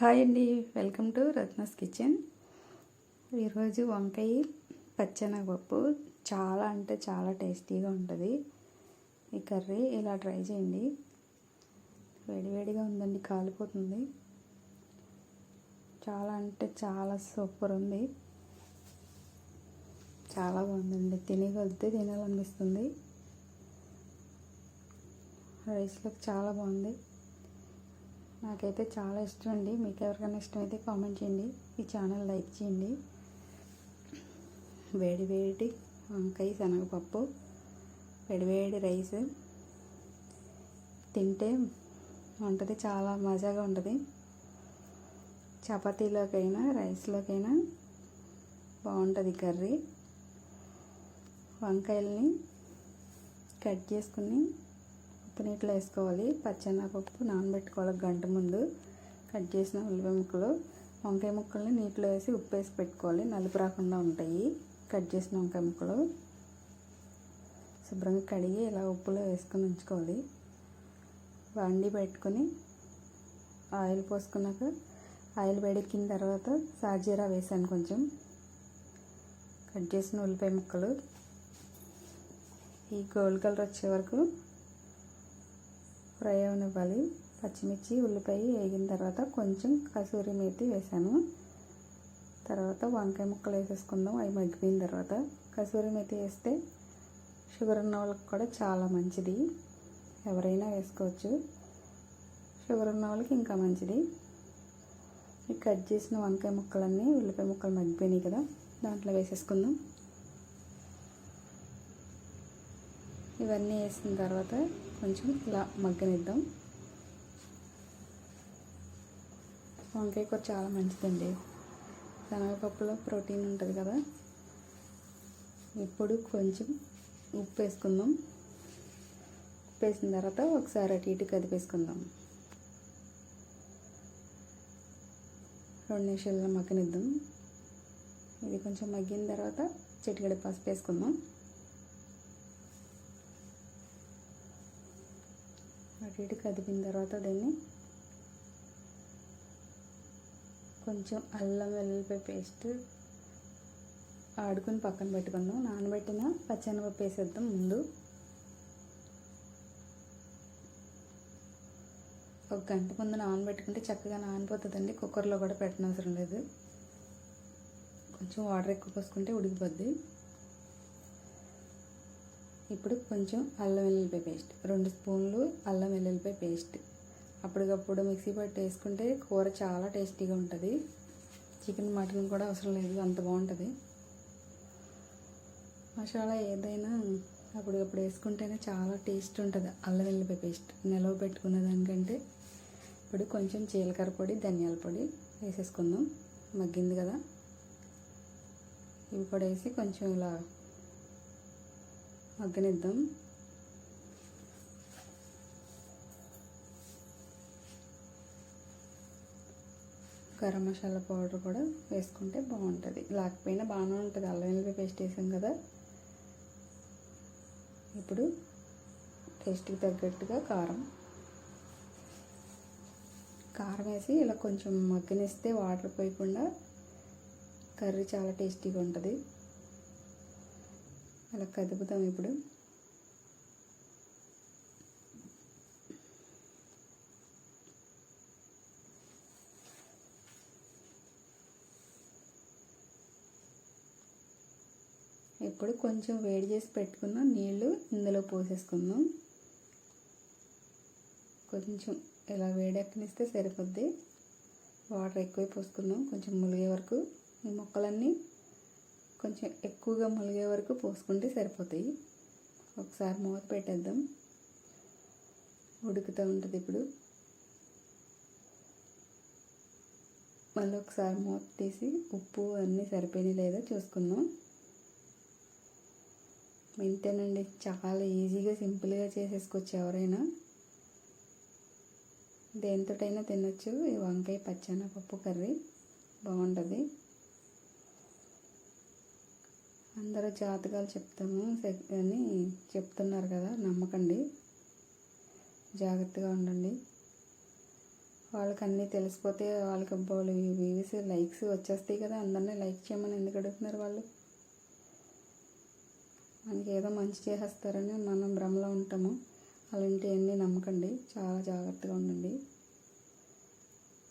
Hi అండి. Welcome to Ratna's kitchen. ఈరోజు వంకాయ పచ్చెనగపప్పు. చాలా అంటే చాలా టేస్టీగా ఉంటుంది. ఈ కర్రీ ఇలా ట్రై చేయండి. వేడివేడిగా ఉందండి కాలిపోతుంది. చాలా అంటే చాలా సూపర్ ఉంది. చాలా బాగుందండి. తిని తినాలనిపిస్తుంది. రైస్లోకి చాలా బాగుంది. నాకైతే చాలా ఇష్టం అండి మీకు ఎవరికైనా ఇష్టమైతే కామెంట్ చేయండి. ఈ ఛానల్ లైక్ చేయండి. వేడి వేడి వంకాయ శనగపప్పు వేడి వేడి రైస్ తింటే ఉంటుంది చాలా మజాగా ఉంటుంది. చపాతీలోకైనా రైస్లోకైనా బాగుంటుంది కర్రీ. వంకాయల్ని కట్ చేసుకుని ఉప్పు నీటిలో వేసుకోవాలి. పచ్చెనగపప్పు నానబెట్టుకోవాలి గంట ముందు. కట్ చేసిన ఉల్లిపాయ ముక్కలు వంకాయ ముక్కల్ని నీటిలో వేసి ఉప్పు వేసి పెట్టుకోవాలి. నలుపు రాకుండా ఉంటాయి. కట్ చేసిన వంకాయ ముక్కలు శుభ్రంగా కడిగి ఇలా ఉప్పులో వేసుకొని ఉంచుకోవాలి. వండి పెట్టుకొని ఆయిల్ పోసుకున్నాక ఆయిల్ వేడెక్కిన తర్వాత సాజీరా వేసాను కొంచెం. కట్ చేసిన ఉల్లిపాయ ముక్కలు. ఈ గోల్డ్ కలర్ వచ్చే వరకు ఫ్రై అవనివ్వాలి పచ్చిమిర్చి ఉల్లిపాయ వేగిన తర్వాత కొంచెం కసూరి మేతి వేసాను. తర్వాత వంకాయ ముక్కలు వేసేసుకుందాం. అవి మగ్గిపోయిన తర్వాత కసూరి మేతి వేస్తే షుగర్ ఉన్న వాళ్ళకి కూడా చాలా మంచిది. ఎవరైనా వేసుకోవచ్చు. షుగర్ ఉన్న వాళ్ళకి ఇంకా మంచిది. ఈ కట్ చేసిన వంకాయ ముక్కలన్నీ ఉల్లిపాయ ముక్కలు మగ్గిపోయినాయి కదా దాంట్లో వేసేసుకుందాం. ఇవన్నీ వేసిన తర్వాత కొంచెం ఇలా మగ్గనిద్దాం. వంకాయ కూర చాలా మంచిదండి. శనగపప్పులో ప్రోటీన్ ఉంటుంది కదా. ఇప్పుడు కొంచెం ఉప్పు వేసుకుందాం. ఉప్పు వేసిన తర్వాత ఒకసారి అటు ఇటు కదిపేసుకుందాం. రెండు నిమిషాల్లో మగ్గనిద్దాం. ఇది కొంచెం మగ్గిన తర్వాత చిటికెడ పసుపు వేసుకుందాం. వేడి కదిపిన తర్వాత దీన్ని కొంచెం అల్లం వెల్లుల్లిపాయ పేస్ట్ ఆడుకొని పక్కన పెట్టుకుందాం నానబెట్టిన పచ్చెనపప్పు వేసేద్దాం ముందు. ఒక గంట ముందు నానబెట్టుకుంటే చక్కగా నానిపోతుందండి. కుక్కర్లో కూడా పెట్టనవసరం లేదు. కొంచెం వాటర్ ఎక్కువ పోసుకుంటే ఉడికిపోద్ది. ఇప్పుడు కొంచెం అల్లం వెల్లుల్లిపాయ పేస్ట్ రెండు స్పూన్లు అల్లం వెల్లుల్లిపాయ పేస్ట్ అప్పటికప్పుడు మిక్సీ పట్టి వేసుకుంటే కూర చాలా టేస్టీగా ఉంటుంది. చికెన్ మటన్ కూడా అవసరం లేదు అంత బాగుంటుంది. మసాలా ఏదైనా అప్పటికప్పుడు వేసుకుంటేనే చాలా టేస్ట్ ఉంటుంది అల్లం వెల్లుల్లిపాయ పేస్ట్ నిలవ పెట్టుకున్న దానికంటే ఇప్పుడు కొంచెం జీలకర్ర పొడి ధనియాల పొడి వేసేసుకుందాం. మగ్గింది కదా. ఇవి కూడా వేసి కొంచెం ఇలా మగ్గనిద్దాం గరం మసాలా పౌడర్ కూడా వేసుకుంటే బాగుంటుంది. లేకపోయినా బాగానే ఉంటుంది. అల్లం వెల్లిపాయ పేస్ట్ వేసాం కదా. ఇప్పుడు టేస్ట్కి తగ్గట్టుగా కారం. కారం వేసి ఇలా కొంచెం మగ్గనిస్తే వాటర్ పోయకుండా కర్రీ చాలా టేస్టీగా ఉంటుంది. అలా కదుపుతాం ఇప్పుడు. ఇప్పుడు కొంచెం వేడి చేసి పెట్టుకున్న నీళ్ళు ఇందులో పోసేసుకుందాం. కొంచెం ఇలా వేడెక్కనిస్తే సరిపోద్ది. వాటర్ ఎక్కువ పోసుకుందాం. కొంచెం ములిగే వరకు ఈ మొక్కలన్నీ కొంచెం ఎక్కువగా ములిగే వరకు పోసుకుంటే సరిపోతాయి. ఒకసారి మూత పెట్టేద్దాం. ఉడుకుతూ ఉంటుంది ఇప్పుడు. మళ్ళీ ఒకసారి మూత తీసి ఉప్పు అన్నీ సరిపోయినాయి లేదా చూసుకుందాం. ఇంతేనండి చాలా ఈజీగా సింపుల్గా చేసేసుకోవచ్చు ఎవరైనా. దేంతోటైనా తినొచ్చు. ఈ వంకాయ పచ్చెనపప్పు కర్రీ బాగుంటుంది. అందరూ జాతకాలు చెప్తాము అని చెప్తున్నారు కదా నమ్మకండి. జాగ్రత్తగా ఉండండి. వాళ్ళకి అన్నీ తెలిసిపోతే వాళ్ళకి వాళ్ళు వీవీస్ లైక్స్ వచ్చేస్తాయి కదా అందరినీ లైక్ చేయమని ఎందుకు అడుగుతున్నారు వాళ్ళు? మనకి ఏదో మంచి చేసేస్తారని మనం భ్రమలో ఉంటాము. అలాంటివన్నీ నమ్మకండి. చాలా జాగ్రత్తగా ఉండండి.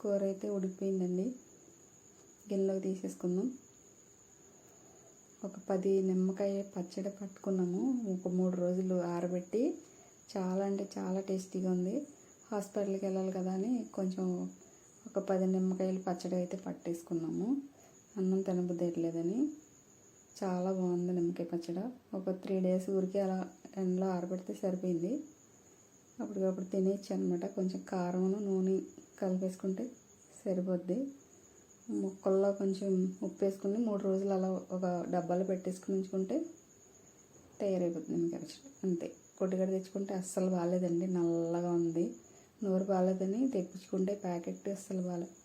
కూర అయితే ఉడికిపోయిందండి. గిన్నెలోకి తీసేసుకుందాం. ఒక పది నిమ్మకాయ పచ్చడి పట్టుకున్నాము. ఒక మూడు రోజులు ఆరబెట్టి చాలా అంటే చాలా టేస్టీగా ఉంది. హాస్పిటల్కి వెళ్ళాలి కదా అని కొంచెం ఒక పది నిమ్మకాయలు పచ్చడి అయితే పట్టేసుకున్నాము. అన్నం తినబుద్దేయట్లేదని చాలా బాగుంది నిమ్మకాయ పచ్చడి. ఒక త్రీ డేస్ ఊరికి అలా ఎండలో ఆరబెడితే సరిపోయింది. అప్పటికప్పుడు తినేయచ్చు అనమాట కొంచెం కారం నూనె కలిపేసుకుంటే సరిపోద్ది. ముక్కల్లో కొంచెం ఉప్పు వేసుకుని మూడు రోజులు అలా ఒక డబ్బాలో పెట్టేసుకుని ఉంచుకుంటే తయారైపోతుంది మీకు అరచడం అంతే. కొట్టుగడ తెచ్చుకుంటే అస్సలు బాగాలేదండి. నల్లగా ఉంది. నోరు బాగాలేదని తెప్పించుకుంటే ప్యాకెట్ అస్సలు బాగాలేదు.